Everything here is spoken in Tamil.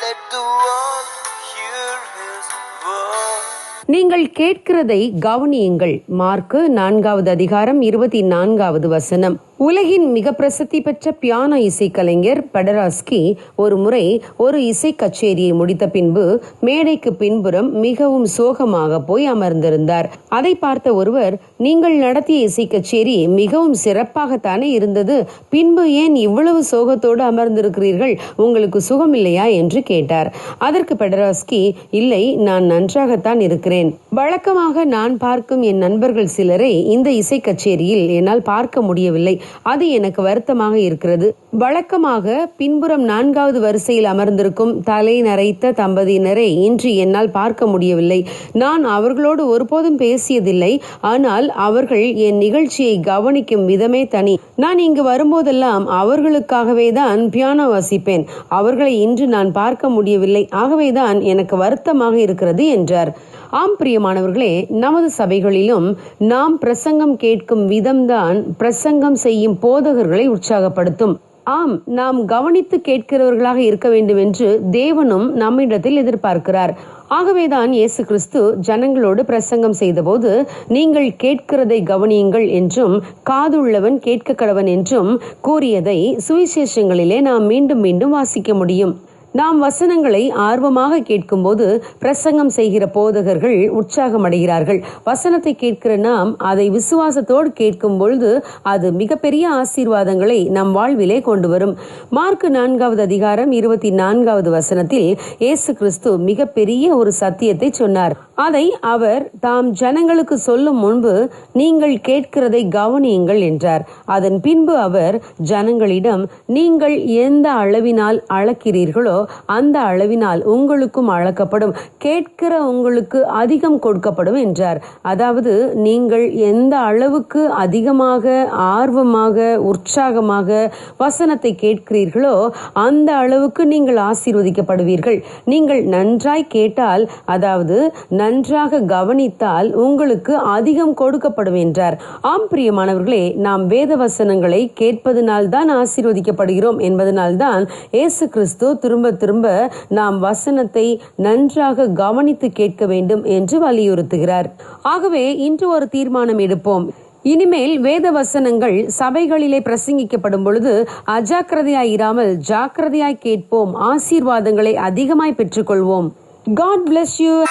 let the world நீங்கள் கேட்கிறதை கவனியுங்கள். மார்க்கு நான்காவது அதிகாரம் இருபத்தி நான்காவது வசனம். உலகின் மிக பிரசித்தி பெற்ற பியானோ இசைக்கலைஞர் பெடராஸ்கி ஒரு முறை ஒரு இசை கச்சேரியை முடித்த பின்பு மேடைக்கு பின்புறம் மிகவும் சோகமாக போய் அமர்ந்திருந்தார். அதை பார்த்த ஒருவர் நீங்கள் நடத்திய இசை கச்சேரி மிகவும் சிறப்பாகத்தானே இருந்தது. பின்பு ஏன் இவ்வளவு சோகத்தோடு அமர்ந்திருக்கிறீர்கள்? உங்களுக்கு சுகமில்லையா? என்று கேட்டார். அதற்கு பெடராஸ்கி இல்லை நான் நன்றாகத்தான் இருக்கிறேன். வழக்கமாக நான் பார்க்கும் என் நண்பர்கள் சிலரை இந்த இசை கச்சேரியில் என்னால் பார்க்க முடியவில்லை. அது எனக்கு வருத்தமாக இருக்கிறது. வழக்கமாக பின்புறம் நான்காவது வரிசையில் அமர்ந்திருக்கும் தலை நரைத்த தம்பதியினரை இன்று என்னால் பார்க்க முடியவில்லை. நான் அவர்களோடு ஒருபோதும் பேசியதில்லை. ஆனால் அவர்கள் என் நிகழ்ச்சியை கவனிக்கும் விதமே தனி. நான் இங்கு வரும்போதெல்லாம் அவர்களுக்காகவே தான் பியானோ வாசிப்பேன். அவர்களை இன்று நான் பார்க்க முடியவில்லை. ஆகவேதான் எனக்கு வருத்தமாக இருக்கிறது என்றார். ஆம் பிரியமானவர்களே நமது சபைகளிலும் நாம் பிரசங்கம் கேட்கும் விதம்தான் பிரசங்கம் செய்யும் போதகர்களை உற்சாகப்படுத்தும். ஆம் நாம் கவனித்து கேட்கிறவர்களாக இருக்க வேண்டும் என்று தேவனும் நம்மிடத்தில் எதிர்பார்க்கிறார். ஆகவேதான் இயேசு கிறிஸ்து ஜனங்களோடு பிரசங்கம் செய்தபோது நீங்கள் கேட்கிறதை கவனியுங்கள் என்றும் காதுள்ளவன் கேட்க கடவன் என்றும் கூறியதை சுவிசேஷங்களிலே நாம் மீண்டும் மீண்டும் வாசிக்க முடியும். நாம் வசனங்களை ஆர்வமாக கேட்கும்போது பிரசங்கம் செய்கிற போதகர்கள் உற்சாகம் அடைகிறார்கள் வசனத்தை கேட்கிற நாம் அதை விசுவாசத்தோடு கேட்கும் பொழுது அது மிகப்பெரிய ஆசீர்வாதங்களை நம் வாழ்விலே கொண்டு வரும் மார்க் நான்காவது அதிகாரம் இருபத்தி நான்காவது வசனத்தில் இயேசு கிறிஸ்து மிகப்பெரிய ஒரு சத்தியத்தை சொன்னார். அதை அவர் தாம் ஜனங்களுக்கு சொல்லும் முன்பு நீங்கள் கேட்கிறதை கவனியுங்கள் என்றார். அதன் பின்பு அவர் ஜனங்களிடம் நீங்கள் எந்த அளவினால் அளக்கிறீர்களோ அந்த அளவினால் உங்களுக்கும் அளக்கப்படும் கேட்கிற உங்களுக்கு அதிகம் கொடுக்கப்படும் என்றார். அதாவது நீங்கள் எந்த அளவுக்கு அதிகமாக ஆர்வமாக உற்சாகமாக வசனத்தை கேட்கிறீர்களோ அந்த அளவுக்கு நீங்கள் ஆசீர்வதிக்கப்படுவீர்கள். நீங்கள் நன்றாய் கேட்டால் அதாவது நன்றாக கவனித்தால் உங்களுக்கு அதிகம் கொடுக்கப்படும் என்றார். ஆம் பிரியமானவர்களே நாம் வேத வசனங்களை கேட்பதனால் தான் ஆசீர்வதிக்கப்படுகிறோம் என்பதனால் தான் இயேசு கிறிஸ்து திரும்ப திரும்ப நாம் வசனத்தை நன்றாக கவனித்து கேட்க வேண்டும் என்று வலியுறுத்துகிறார். ஆகவே இன்று ஒரு தீர்மானம் எடுப்போம். இனிமேல் வேத வசனங்கள் சபைகளிலே பிரசங்கிக்கப்படும் பொழுது அஜாக்கிரதையாய் இராமல் ஜாக்கிரதையாய் கேட்போம். ஆசீர்வாதங்களை அதிகமாய் பெற்றுக்கொள்வோம். God bless you